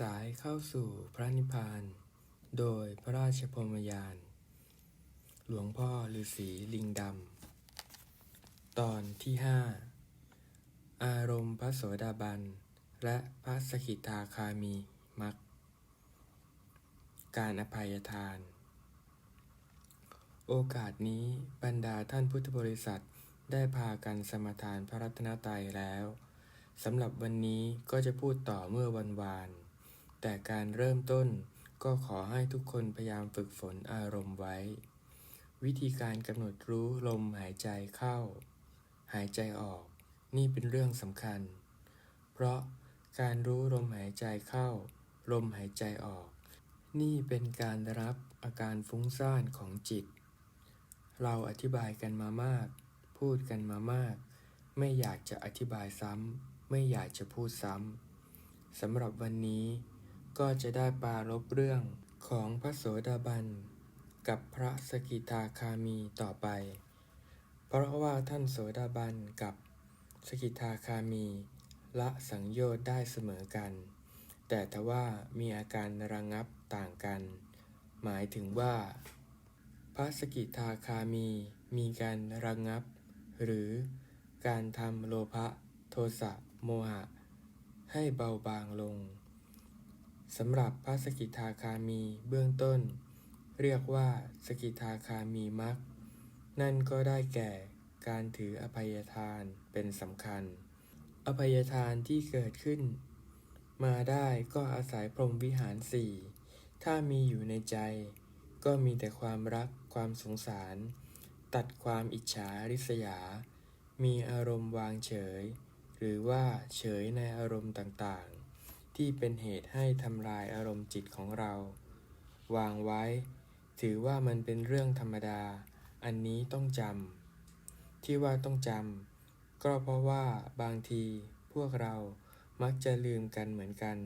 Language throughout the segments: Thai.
สายเข้าสู่พระนิพพาน โดยพระราชพรมยาน หลวงพ่อฤาษีลิงดำ ตอนที่ห้าอารมณ์พระโสดาบัน และพระสกิทาคามีมัก การอภัยทาน โอกาสนี้บรรดาท่านพุทธบริษัทได้พากันสมทานพระรัตนตรัยแล้วสำหรับวันนี้ก็จะพูดต่อเมื่อวันวาน แต่การเริ่มต้นก็ขอให้ทุกคนพยายามฝึกฝนอารมณ์ไว้ วิธีการกำหนดรู้ลมหายใจเข้า หายใจออก นี่เป็นเรื่องสำคัญ เพราะการรู้ลมหายใจเข้า ลมหายใจออก นี่เป็นการรับอาการฟุ้งซ่านของจิต เราอธิบายกันมามาก พูดกันมามาก ไม่อยากจะอธิบายซ้ำไม่อยากจะพูดซ้ำสำหรับวันนี้ ก็จะได้ปารบเรื่องของพระโสดาบันกับพระสกิทาคามีต่อไป เพราะว่าท่านโสดาบันกับสกิทาคามีละสังโยชน์ได้เสมอกัน แต่ทว่ามีอาการระงงับต่างกัน หมายถึงว่า พระสกิทาคามีมีการระงงับ หรือการทำโลภะโทสะโมหะ ให้เบาบางลง สำหรับพระสกิทาคามีเบื้องต้น เรียกว่าสกิทาคามีมักนั่นก็ได้แก่การถืออภัยทานเป็นสำคัญ อภัยทานที่เกิดขึ้น มาได้ก็อาศัยพรหมวิหารสี่ถ้ามีอยู่ในใจ ก็มีแต่ความรักความสงสาร ตัดความอิจฉาริษยา มีอารมณ์วางเฉย หรือว่าเฉยในอารมณ์ต่าง ที่เป็นเหตุให้ทำลายอารมณ์จิตของเรา วางไว้ ถือว่ามันเป็นเรื่องธรรมดา อันนี้ต้องจำที่ว่าต้องจำก็เพราะว่าบางทีพวกเรามักจะลืมกันเหมือนกัน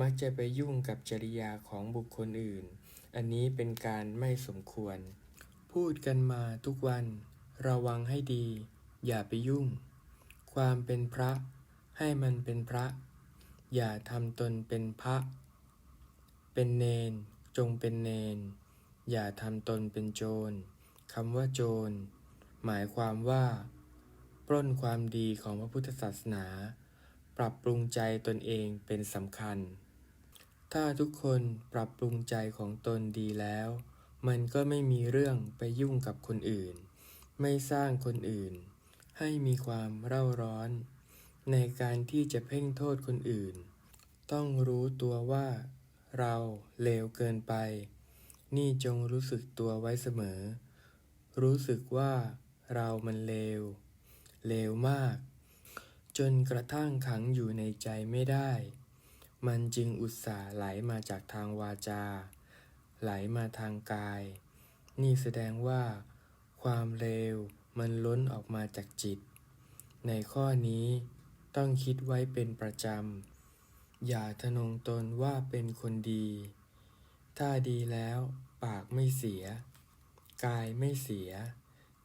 มักจะไปยุ่งกับจริยาของบุคคลอื่น อันนี้เป็นการไม่สมควร พูดกันมาทุกวัน ระวังให้ดี อย่าไปยุ่ง ความเป็นพระให้มันเป็นพระ อย่าทำตนเป็นพระ เป็นเนน จงเป็นเนน อย่าทำตนเป็นโจรคำว่าโจร หมายความว่า ปล้นความดีของพระพุทธศาสนา ปรับปรุงใจตนเองเป็นสำคัญ ถ้าทุกคนปรับปรุงใจของตนดีแล้ว มันก็ไม่มีเรื่องไปยุ่งกับคนอื่น ไม่สร้างคนอื่น ให้มีความเร่าร้อน ในการที่จะเพ่งโทษคนอื่น ต้องรู้ตัวว่า เราเลวเกินไป นี่จงรู้สึกตัวไว้เสมอ รู้สึกว่าเรามันเลว เลวมาก จนกระทั่งขังอยู่ในใจไม่ได้ มันจึงอุตส่าห์ไหลมาจากทางวาจา ไหลมาทางกาย นี่แสดงว่า ความเลวมันล้นออกมาจากจิต ในข้อนี้ ต้องคิดไว้เป็นประจำ อย่าทะนงตนว่าเป็นคนดี ถ้าดีแล้วปากไม่เสีย กายไม่เสีย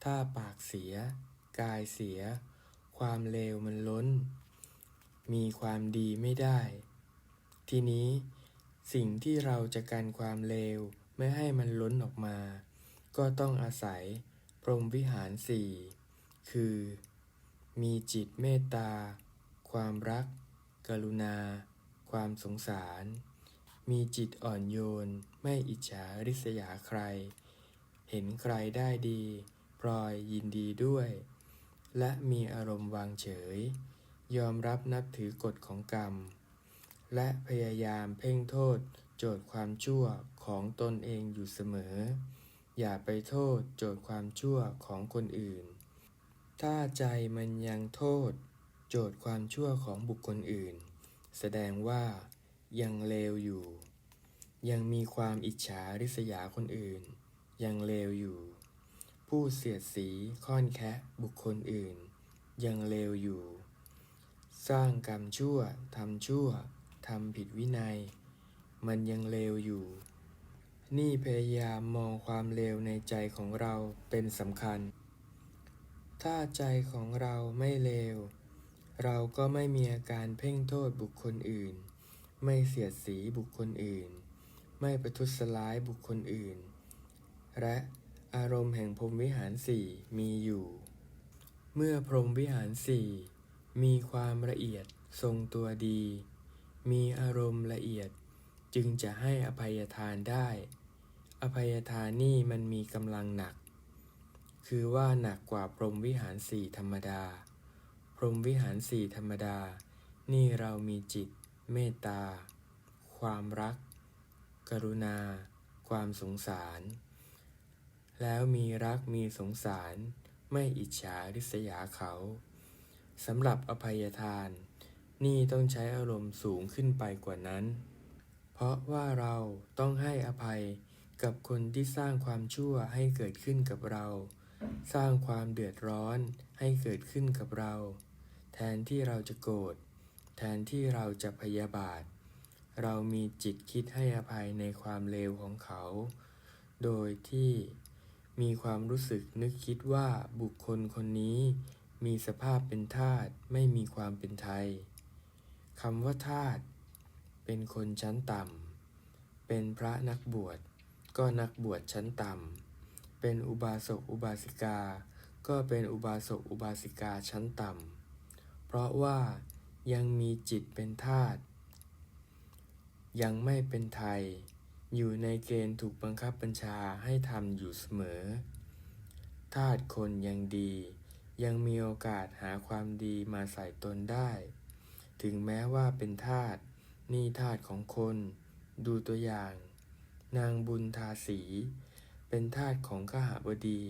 ถ้าปากเสีย กายเสีย ความเลวมันล้น มีความดีไม่ได้ ทีนี้สิ่งที่เราจะกันความเลวไม่ให้มันล้นออกมา ก็ต้องอาศัยพรหมวิหารสี่ คือ มีจิตเมตตา ความรัก กรุณา ความสงสาร มีจิตอ่อนโยน ไม่อิจฉาริษยาใคร เห็นใครได้ดีพลอยยินดีด้วย และมีอารมณ์วางเฉย ยอมรับนับถือกฎของกรรม และพยายามเพ่งโทษโจทย์ความชั่วของตนเองอยู่เสมอ อย่าไปโทษโจทย์ความชั่วของคนอื่น ถ้าใจมันยังโทษ โจทย์ความชั่วของบุคคลอื่น แสดงว่า ยังเลวอยู่ ยังมีความอิจฉาริษยาคนอื่น ยังเลวอยู่ ผู้เสียดสีค่อนแคะบุคคลอื่น ยังเลวอยู่ สร้างกรรมชั่วทำชั่วทำผิดวินัย มันยังเลวอยู่ นี่พยายามมองความเลวในใจของเราเป็นสำคัญ ถ้าใจของเราไม่เลว เราก็ไม่มีอาการเพ่งโทษบุคคลอื่น ไม่เสียดสีบุคคลอื่น ไม่ประทุษร้ายบุคคลอื่น และอารมณ์แห่งพรหมวิหารสี่มีอยู่ เมื่อพรหมวิหารสี่มีความละเอียดทรงตัวดี มีอารมณ์ละเอียดจึงจะให้อภัยทานได้ อภัยทานนี่มันมีกำลังหนัก คือว่าหนักกว่าพรหมวิหารสี่ธรรมดา รมวิหารสี่ธรรมดา นี่เรามีจิต เมตตา ความรัก กรุณา ความสงสาร แล้วมีรักมีสงสาร ไม่อิจฉาริษยาเขาสำหรับอภัยทาน นี่ต้องใช้อารมณ์สูงขึ้นไปกว่านั้น เพราะว่าเราต้องให้อภัยกับคนที่สร้างความชั่วให้เกิดขึ้นกับเรา สร้างความเดือดร้อนให้เกิดขึ้นกับเรา แทนที่เราจะโกรธ แทนที่เราจะพยาบาท เรามีจิตคิดให้อภัยในความเลวของเขา โดยที่มีความรู้สึกนึกคิดว่าบุคคลคนนี้มีสภาพเป็นทาสไม่มีความเป็นไทยคำว่าทาสเป็นคนชั้นต่ำ เป็นพระนักบวช ก็นักบวชชั้นต่ำ เป็นอุบาสกอุบาสิกา ก็เป็นอุบาสกอุบาสิกาชั้นต่ำ เพราะว่ายังมีจิตเป็นทาสยังไม่เป็นไทย อยู่ในเกณฑ์ถูกบังคับบัญชาให้ทำอยู่เสมอทาสคนยังดี ยังมีโอกาสหาความดีมาใส่ตนได้ ถึงแม้ว่าเป็นทาสนี่ทาสของคน ดูตัวอย่าง นางบุญทาสี เป็นทาสของข้าหาบดี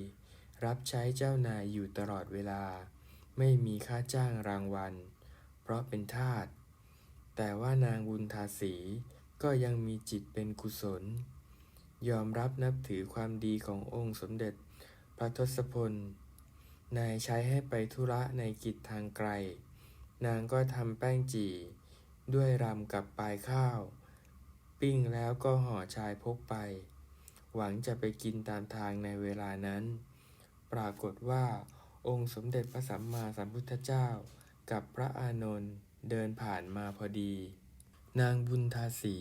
รับใช้เจ้านายอยู่ตลอดเวลา ไม่มีค่าจ้างรางวัล เพราะเป็นทาส แต่ว่านางบุญทาสีก็ยังมีจิตเป็นกุศล ยอมรับนับถือความดีขององค์สมเด็จพระทศพล นายใช้ให้ไปธุระในกิจทางไกล นางก็ทำแป้งจี่ ด้วยรำกับปลายข้าว ปิ้งแล้วก็ห่อชายพกไป หวังจะไปกินตามทางในเวลานั้น ปรากฏว่า องค์สมเด็จพระสัมมาสัมพุทธเจ้า กับพระอานนท์เดินผ่านมาพอดี นางบุญทาสี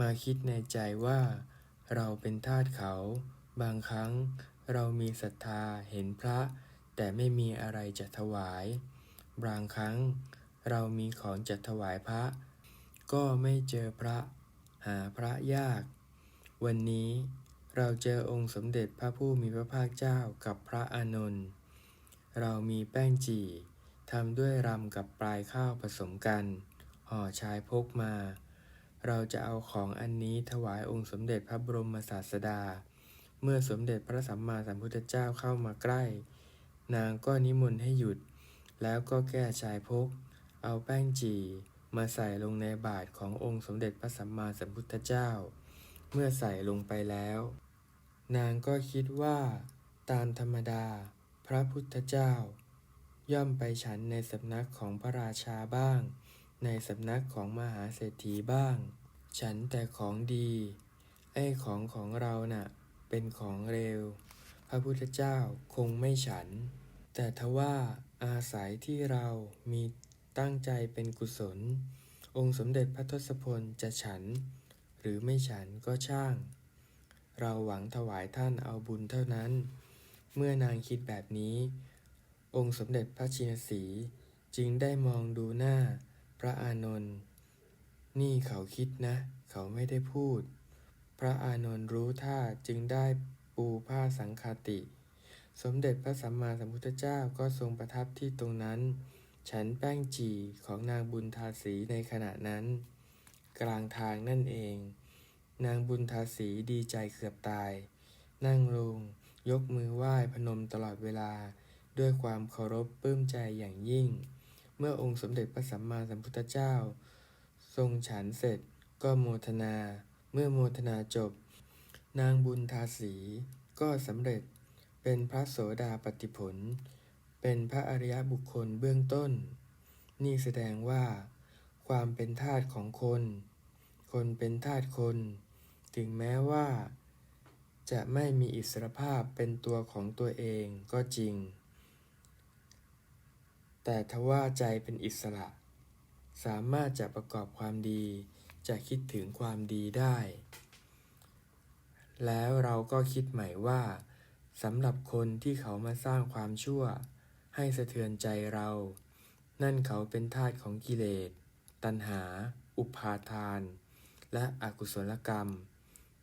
มาคิดในใจว่า เราเป็นทาสเขา บางครั้งเรามีศรัทธาเห็นพระ แต่ไม่มีอะไรจะถวาย บางครั้งเรามีของจะถวายพระ ก็ไม่เจอพระ หาพระยาก วันนี้เราเจอองค์สมเด็จพระผู้มีพระภาคเจ้ากับพระอานนท์ เรามีแป้งจี่ทำด้วยรำกับปลายข้าวผสมกันห่อชายพกมา เราจะเอาของอันนี้ถวายองค์สมเด็จพระบรมศาสดา เมื่อสมเด็จพระสัมมาสัมพุทธเจ้าเข้ามาใกล้ นางก็นิมนต์ให้หยุด แล้วก็แก้ชายพก เอาแป้งจี่มาใส่ลงในบาตรขององค์สมเด็จพระสัมมาสัมพุทธเจ้า เมื่อใส่ลงไปแล้ว นางก็คิดว่า ตามธรรมดา ระพุทธเจ้า ย่อมไปฉันในสำนักของพระราชาบ้าง ในสำนักของมหาเศรษฐีบ้าง ฉันแต่ของดี ไอ้ของของเราน่ะ เป็นของเร็ว พระพุทธเจ้าคงไม่ฉัน แต่ทว่าอาศัยที่เรามีตั้งใจเป็นกุศล องค์สมเด็จพระทศพลจะฉัน หรือไม่ฉันก็ช่าง เราหวังถวายท่านเอาบุญเท่านั้น เมื่อนางคิดแบบนี้ องค์สมเด็จพระชินสีจึงได้มองดูหน้าพระอานนท์นี่เขาคิดนะ เขาไม่ได้พูด พระอานนท์รู้ท่าจึงได้ปูผ้าสังคาติ สมเด็จพระสัมมาสัมพุทธเจ้าก็ทรงประทับที่ตรงนั้น ฉันแป้งจีของนางบุญทาสีในขณะนั้น กลางทางนั่นเอง นางบุญทาสีดีใจเกือบตาย นั่งลง ยกมือไหว้พนมตลอดเวลา ด้วยความเคารพปลื้มใจอย่างยิ่ง เมื่อองค์สมเด็จพระสัมมาสัมพุทธเจ้า ทรงฉันเสร็จก็โมทนา เมื่อโมทนาจบ นางบุญทาสีก็สำเร็จเป็นพระโสดาปฏิผล เป็นพระอริยบุคคลเบื้องต้น นี่แสดงว่า ความเป็นทาสของคน คนเป็นทาสคน ถึงแม้ว่า จะไม่มีอิสรภาพเป็นตัวของตัวเองก็จริง แต่ทว่าใจเป็นอิสระ สามารถจะประกอบความดี จะคิดถึงความดีได้ แล้วเราก็คิดใหม่ว่าสำหรับคนที่เขามาสร้างความชั่ว ให้สะเทือนใจเรา นั่นเขาเป็นทาสของกิเลส ตัณหา อุปาทาน และอกุศลกรรม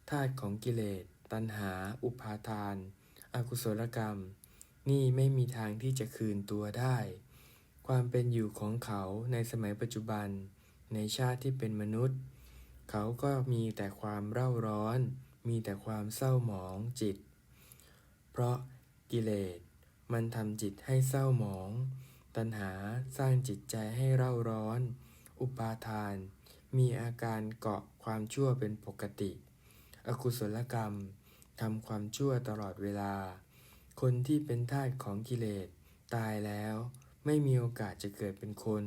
ธาตุของกิเลส ตัณหา อุปาทาน อกุศลกรรม นี่ไม่มีทางที่จะคืนตัวได้ ความเป็นอยู่ของเขาในสมัยปัจจุบัน ในชาติที่เป็นมนุษย์ เขาก็มีแต่ความเร่าร้อน มีแต่ความเศร้าหมองจิต เพราะกิเลสมันทำจิตให้เศร้าหมอง ตัณหาสร้างจิตใจให้เร่าร้อน อุปาทาน มีอาการเกาะความชั่วเป็นปกติ อกุศลกรรมทำความชั่วตลอดเวลา คนที่เป็นทาสของกิเลส ตายแล้วไม่มีโอกาสจะเกิดเป็นคน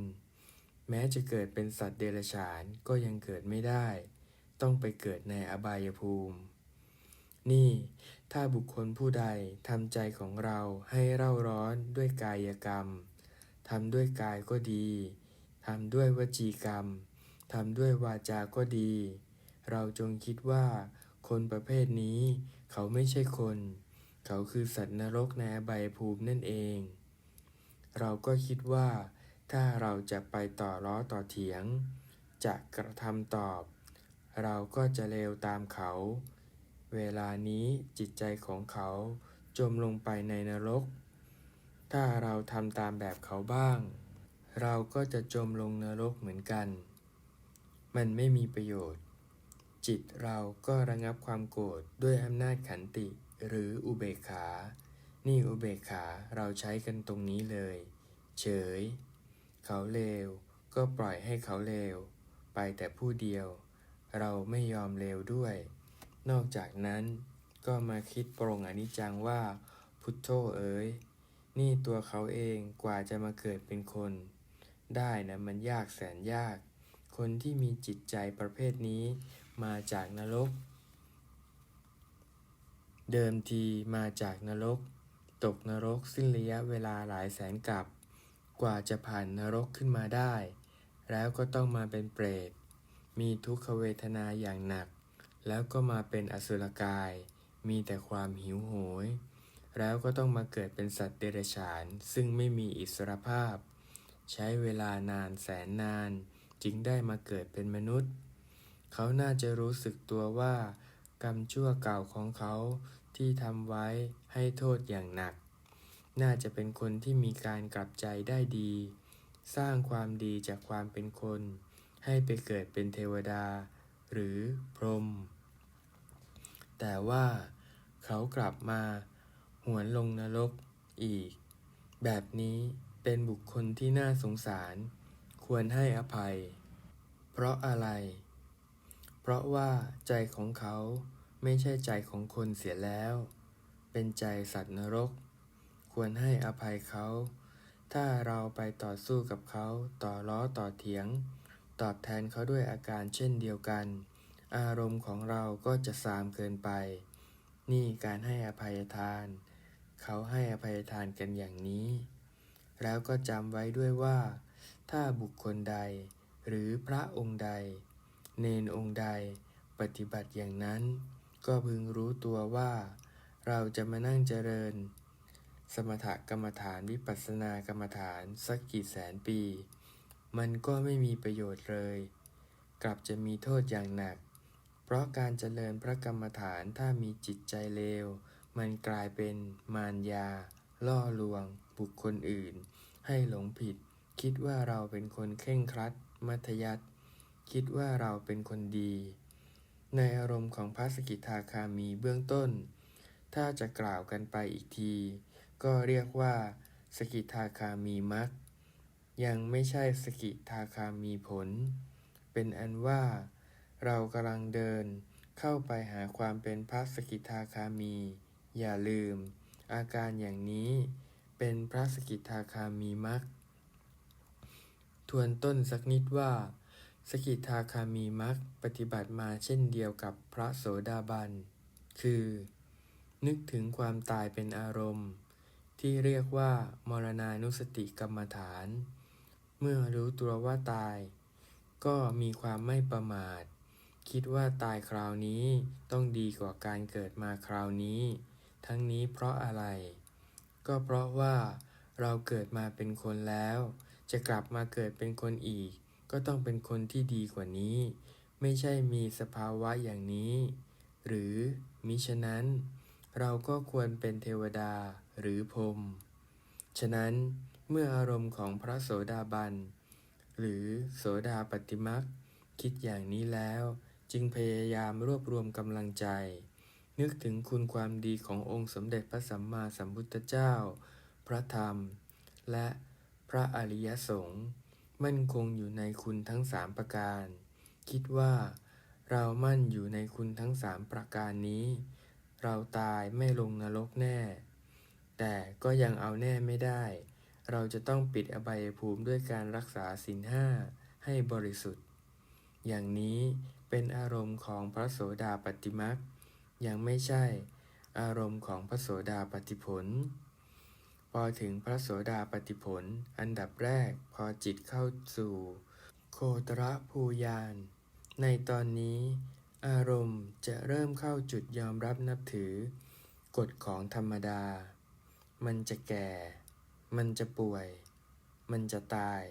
แม้จะเกิดเป็นสัตว์เดรัจฉานก็ยังเกิดไม่ได้ ต้องไปเกิดในอบายภูมิ นี่ ถ้าบุคคลผู้ใดทำใจของเราให้เร่าร้อนด้วยกายกรรมทำด้วยกายก็ดีทำด้วยวจีกรรมทำด้วยวาจาก็ดี เราจงคิดว่า คนประเภทนี้ เขาไม่ใช่คน เขาคือสัตว์นรกในอบายภูมินั่นเอง เราก็คิดว่า ถ้าเราจะไปต่อล้อต่อเถียง จะกระทำตอบ เราก็จะเลวตามเขา เวลานี้จิตใจของเขาจมลงไปในนรก ถ้าเราทำตามแบบเขาบ้าง เราก็จะจมลงนรกเหมือนกัน มันไม่มีประโยชน์ จิตเราก็ระงับความโกรธด้วยอำนาจขันติหรืออุเบกขา นี่อุเบกขาเราใช้กันตรงนี้เลย เฉย เขาเลว ก็ปล่อยให้เขาเลว ไปแต่ผู้เดียว เราไม่ยอมเลวด้วย นอกจากนั้นก็มาคิดปรงอนิจจังว่า พุทโธเอ๋ย นี่ตัวเขาเองกว่าจะมาเกิดเป็นคน ได้นะมันยากแสนยาก คนที่มีจิตใจประเภทนี้ มาจากนรก เดิมทีมาจากนรก ตกนรกสิ้นระยะเวลาหลายแสนกับ กว่าจะผ่านนรกขึ้นมาได้ แล้วก็ต้องมาเป็นเปรต มีทุกขเวทนาอย่างหนัก แล้วก็มาเป็นอสุรกาย มีแต่ความหิวโหย แล้วก็ต้องมาเกิดเป็นสัตว์เดรัจฉาน ซึ่งไม่มีอิสรภาพ ใช้เวลานานแสนนาน จึงได้มาเกิดเป็นมนุษย์ เขาน่าจะรู้สึกตัวว่ากรรมชั่วเก่าของเขาที่ทำไว้ให้โทษอย่างหนัก น่าจะเป็นคนที่มีการกลับใจได้ดี สร้างความดีจากความเป็นคน ให้ไปเกิดเป็นเทวดา หรือพรหมแต่ว่าเขากลับมาหวนลงนรกอีก แบบนี้เป็นบุคคลที่น่าสงสาร ควรให้อภัย เพราะอะไร เพราะว่าใจของเขาไม่ใช่ใจของคนเสียแล้ว เป็นใจสัตว์นรก ควรให้อภัยเขา ถ้าเราไปต่อสู้กับเขาต่อล้อต่อเถียง ตอบแทนเขาด้วยอาการเช่นเดียวกัน อารมณ์ของเราก็จะสามเกินไป นี่การให้อภัยทาน เขาให้อภัยทานกันอย่างนี้ แล้วก็จำไว้ด้วยว่า ถ้าบุคคลใดหรือพระองค์ใด เนนองค์ใดปฏิบัติอย่างนั้น ก็พึงรู้ตัวว่า เราจะมานั่งเจริญ สมถกรรมฐานวิปัสสนากรรมฐานสักกี่แสนปี มันก็ไม่มีประโยชน์เลย กลับจะมีโทษอย่างหนัก เพราะการเจริญพระกรรมฐานถ้ามีจิตใจเลว มันกลายเป็นมารยา ล่อลวง บุคคลอื่น ให้หลงผิด คิดว่าเราเป็นคนเคร่งครัด มัธยัติ คิดว่าเราเป็นคนดี ในอารมณ์ของพระสกิทาคามีเบื้องต้น ถ้าจะกล่าวกันไปอีกที ก็เรียกว่า สกิทาคามีมักยังไม่ใช่สกิทาคามีผล เป็นอันว่า เรากำลังเดินเข้าไปหาความเป็นพระสกิทาคามี อย่าลืม อาการอย่างนี้เป็นพระสกิทาคามีมักทวนต้นสักนิดว่า สกิทาคามีมักปฏิบัติมาเช่นเดียวกับพระโสดาบัน คือ นึกถึงความตายเป็นอารมณ์ ที่เรียกว่ามรณานุสติกรรมฐาน เมื่อรู้ตัวว่าตาย ก็มีความไม่ประมาท คิดว่าตายคราวนี้ต้องดีกว่าการเกิดมาคราวนี้ ทั้งนี้เพราะอะไร ก็เพราะว่าเราเกิดมาเป็นคนแล้ว จะกลับมาเกิดเป็นคนอีก ก็ต้องเป็นคนที่ดีกว่านี้ ไม่ใช่มีสภาวะอย่างนี้ หรือมิฉะนั้น เราก็ควรเป็นเทวดาหรือพรมฉะนั้นเมื่ออารมณ์ของพระโสดาบัน หรือโสดาปฏิมักคิดอย่างนี้แล้ว จึงพยายามรวบรวมกำลังใจ นึกถึงคุณความดีขององค์สมเด็จพระสัมมาสัมพุทธเจ้า พระธรรม และพระอริยสงฆ์ มั่นคงอยู่ในคุณทั้งสามประการ คิดว่า เรามั่นอยู่ในคุณทั้งสามประการนี้ เราตายไม่ลงนรกแน่ แต่ก็ยังเอาแน่ไม่ได้ เราจะต้องปิดอบายภูมิด้วยการรักษาศีลห้าให้บริสุทธิ์ อย่างนี้เป็นอารมณ์ของพระโสดาปฏิมักยังไม่ใช่อารมณ์ของพระโสดาปฏิผล พอถึงพระโสดาปฏิผล อันดับแรกพอจิตเข้าสู่ โคตรภูยาน ในตอนนี้ อารมณ์จะเริ่มเข้าจุดยอมรับนับถือ กฎของธรรมดา มันจะแก่ มันจะป่วย มันจะตาย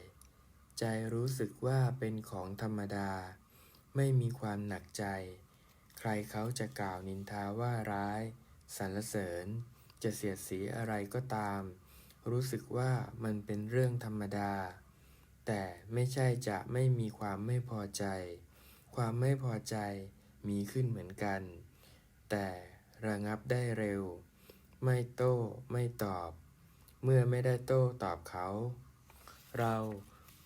ใจรู้สึกว่าเป็นของธรรมดา ไม่มีความหนักใจ ใครเขาจะกล่าวนินทาว่าร้ายสรรเสริญ จะเสียดสีอะไรก็ตาม รู้สึกว่ามันเป็นเรื่องธรรมดา แต่ไม่ใช่จะไม่มีความไม่พอใจ ความไม่พอใจมีขึ้นเหมือนกัน แต่ระงับได้เร็ว ไม่โต้ไม่ตอบ เมื่อไม่ได้โต้ตอบเขา เรา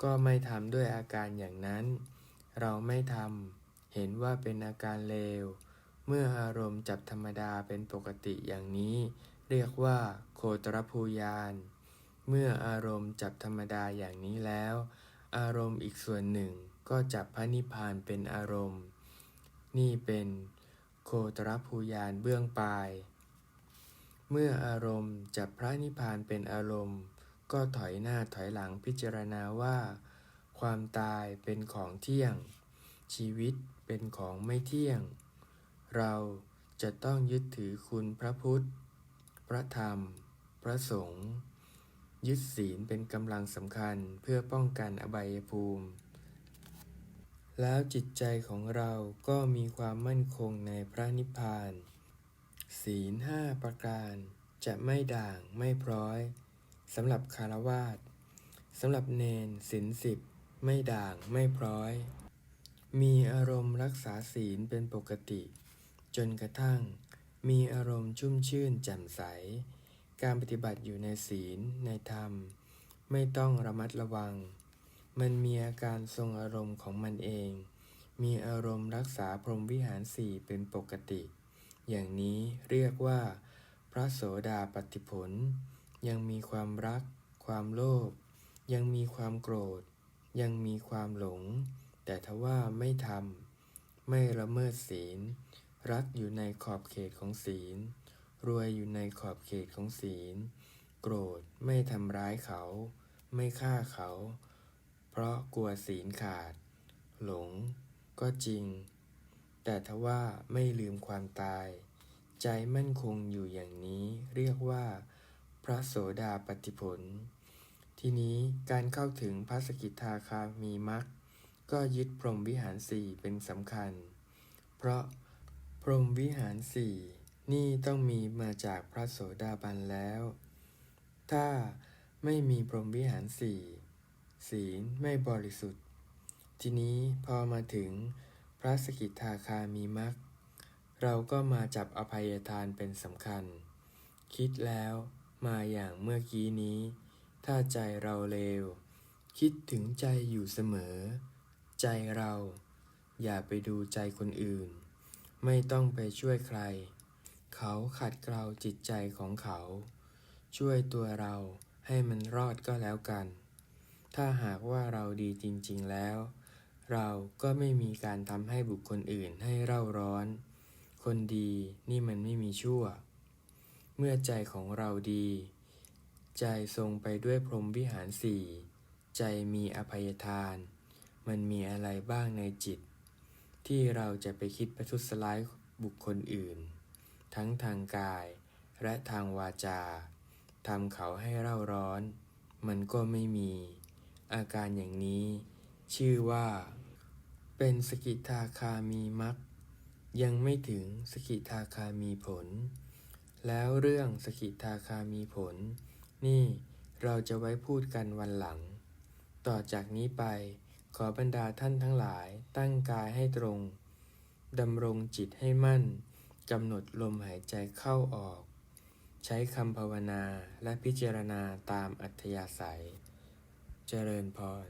ก็ไม่ทำด้วยอาการอย่างนั้น เราไม่ทำเห็นว่าเป็นอาการเลว เมื่ออารมณ์จับธรรมดาเป็นปกติอย่างนี้ เรียกว่าโคตรภูยาน เมื่ออารมณ์จับธรรมดาอย่างนี้แล้ว อารมณ์อีกส่วนหนึ่งก็จับพระนิพพานเป็นอารมณ์ นี่เป็นโคตรภูยานเบื้องปลาย เมื่ออารมณ์จับพระนิพพานเป็นอารมณ์ ก็ถอยหน้าถอยหลังพิจารณาว่า ความตายเป็นของเที่ยง ชีวิตเป็นของไม่เที่ยง เราจะต้องยึดถือคุณพระพุทธ พระธรรม พระสงฆ์ยึดศีลเป็นกำลังสำคัญเพื่อป้องกันอบายภูมิ แล้วจิตใจของเราก็มีความมั่นคงในพระนิพพาน ศีลห้าประการจะไม่ด่างไม่พร้อยสำหรับคารวาสสำหรับเนนศีลสิบไม่ด่างไม่พร้อย มีอารมณ์รักษาศีลเป็นปกติ จนกระทั่ง มีอารมณ์ชุ่มชื่นแจ่มใส การปฏิบัติอยู่ในศีลในธรรม ไม่ต้องระมัดระวัง มันมีอาการทรงอารมณ์ของมันเอง มีอารมณ์รักษาพรหมวิหารสี่เป็นปกติ อย่างนี้เรียกว่า พระโสดาปฏิผล ยังมีความรัก ความโลภ ยังมีความโกรธ ยังมีความหลง แต่ทว่าไม่ทำไม่ละเมิดศีล รักอยู่ในขอบเขตของศีล รวยอยู่ในขอบเขตของศีล โกรธไม่ทำร้ายเขา ไม่ฆ่าเขา เพราะกลัวศีลขาด หลง ก็จริง แต่ทว่าไม่ลืมความตาย ใจมั่นคงอยู่อย่างนี้เรียกว่า พระโสดาปฏิผล ทีนี้การเข้าถึงพระสกิทาคามีมรรคก็ยึดพรหมวิหารสี่เป็นสำคัญ เพราะ พรหมวิหารสี่นี่ต้องมีมาจากพระโสดาบันแล้ว ถ้าไม่มีพรหมวิหารสี่ศีลไม่บริสุทธิ์ ทีนี้พอมาถึงพระสกิทาคามีมรรคเราก็มาจับอภัยทานเป็นสำคัญ คิดแล้วมาอย่างเมื่อกี้นี้ ถ้าใจเราเลว คิดถึงใจอยู่เสมอ ใจเรา อย่าไปดูใจคนอื่น ไม่ต้องไปช่วยใคร เขาขัดเกลาจิตใจของเขา ช่วยตัวเราให้มันรอดก็แล้วกัน ถ้าหากว่าเราดีจริงๆแล้ว เราก็ไม่มีการทำให้บุคคลอื่นให้เร่าร้อน คนดีนี่มันไม่มีชั่ว เมื่อใจของเราดี ใจทรงไปด้วยพรหมวิหารสี่ ใจมีอภัยทาน มันมีอะไรบ้างในจิต ที่เราจะไปคิดประทุษร้ายบุคคลอื่น ทั้งทางกายและทางวาจาทำเขาให้เร่าร้อน มันก็ไม่มี อาการอย่างนี้ชื่อว่า เป็นสกิทาคามีมักยังไม่ถึงสกิทาคามีผล แล้วเรื่องสกิทาคามีผล นี่เราจะไว้พูดกันวันหลัง ต่อจากนี้ไป ขอบรรดาท่านทั้งหลายตั้งกายให้ตรง ดำรงจิตให้มั่น กำหนดลมหายใจเข้าออก ใช้คำภาวนาและพิจารณาตามอัธยาศัย เจริญพร